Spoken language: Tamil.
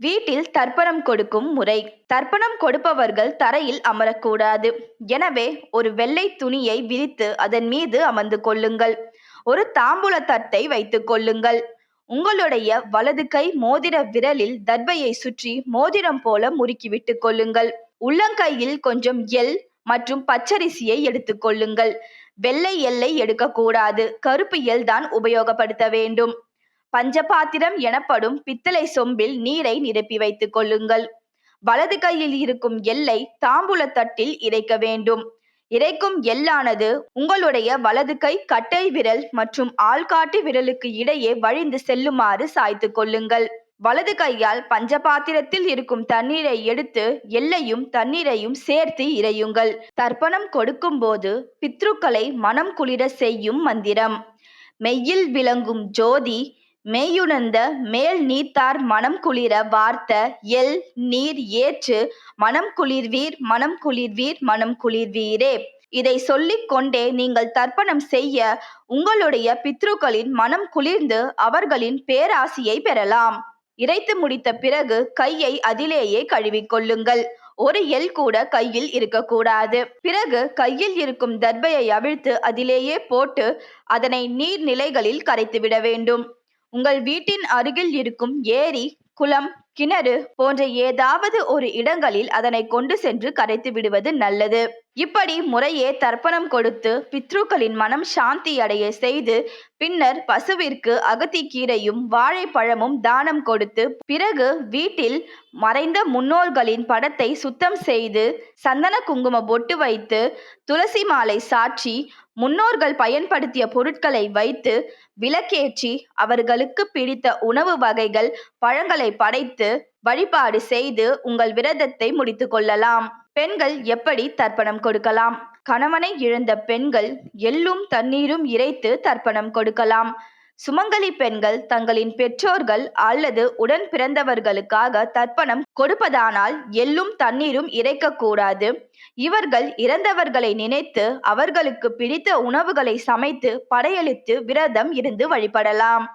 வீட்டில் தர்ப்பணம் கொடுக்கும் முறை. தர்ப்பணம் கொடுப்பவர்கள் தரையில் அமரக்கூடாது. எனவே ஒரு வெள்ளை துணியை விரித்து அதன் மீது அமர்ந்து கொள்ளுங்கள். ஒரு தாம்பூல தட்டை வைத்துக் கொள்ளுங்கள். உங்களுடைய வலது கை மோதிர விரலில் தர்பையை சுற்றி மோதிரம் போல முறுக்கி விட்டுக் கொள்ளுங்கள். உள்ளங்கையில் கொஞ்சம் எல் மற்றும் பச்சரிசியை எடுத்துக் கொள்ளுங்கள். வெள்ளை எல்லை எடுக்கக்கூடாது. கருப்பு எல் தான் உபயோகப்படுத்த வேண்டும். பஞ்சபாத்திரம் எனப்படும் பித்தளை சொம்பில் நீரை நிரப்பி வைத்துக் கொள்ளுங்கள். வலது கையில் இருக்கும் எல்லை தாம்பூல தட்டில் இறைக்க வேண்டும். இறைக்கும் எல்லானது உங்களுடைய வலது கை கட்டை விரல் மற்றும் ஆள்காட்டு விரலுக்கு இடையே வழிந்து செல்லுமாறு சாய்த்து கொள்ளுங்கள். வலது கையால் பஞ்சபாத்திரத்தில் இருக்கும் தண்ணீரை எடுத்து எல்லையும் தண்ணீரையும் சேர்த்து இறையுங்கள். தர்ப்பணம் கொடுக்கும்போது பித்ருக்களை மனம் குளிர செய்யும் மந்திரம். மெய்யில் விளங்கும் ஜோதி மெய்யுணர்ந்த மேல் நீத்தார் மனம் குளிர வார்த்த எல் நீர் ஏற்று மனம் குளிர்வீர் மனம் குளிர்வீர் மனம் குளிர்வீரே. இதை சொல்லிக் கொண்டே நீங்கள் தர்ப்பணம் செய்ய உங்களுடைய பித்ருக்களின் மனம் குளிர்ந்து அவர்களின் பேராசியை பெறலாம். இறைத்து முடித்த பிறகு கையை அதிலேயே கழுவிக்கொள்ளுங்கள் ஒரு எல் கூட கையில் இருக்கக்கூடாது. பிறகு கையில் இருக்கும் தர்பையை அவிழ்த்து அதிலேயே போட்டு அதனை நீர்நிலைகளில் கரைத்துவிட வேண்டும். உங்கள் வீட்டின் அருகில் இருக்கும் ஏரி குளம் கிணறு போன்ற ஏதாவது ஒரு இடங்களில் அதனை கொண்டு சென்று கரைத்து விடுவது நல்லது. இப்படி முறையே தர்ப்பணம் கொடுத்து பித்ருக்களின் மனம் சாந்தி அடைய செய்து பின்னர் பசுவிற்கு அகத்திக்கீரையும் வாழைப்பழமும் தானம் கொடுத்து பிறகு வீட்டில் மறைந்த முன்னோர்களின் படத்தை சுத்தம் செய்து சந்தன குங்கும பொட்டு வைத்து துளசி மாலை சாற்றி முன்னோர்கள் பயன்படுத்திய பொருட்களை வைத்து விளக்கேற்றி அவர்களுக்கு பிடித்த உணவு வகைகள் பழங்களை படைத்து வழிபாடு செய்து உங்கள் விரதத்தை முடித்து கொள்ளலாம். பெண்கள் எப்படி தர்ப்பணம் கொடுக்கலாம்? கணவனை இழந்த பெண்கள் எள்ளும் தண்ணீரும் இறைத்து தர்ப்பணம் கொடுக்கலாம். சுமங்கலி பெண்கள் தங்களின் பெற்றோர்கள் அல்லது உடன் பிறந்தவர்களுக்காக தர்ப்பணம் கொடுப்பதானால் எள்ளும் தண்ணீரும் இறைக்கக்கூடாது இவர்கள் இறந்தவர்களை நினைத்து அவர்களுக்கு பிடித்த உணவுகளை சமைத்து படையளித்து விரதம் இருந்து வழிபடலாம்.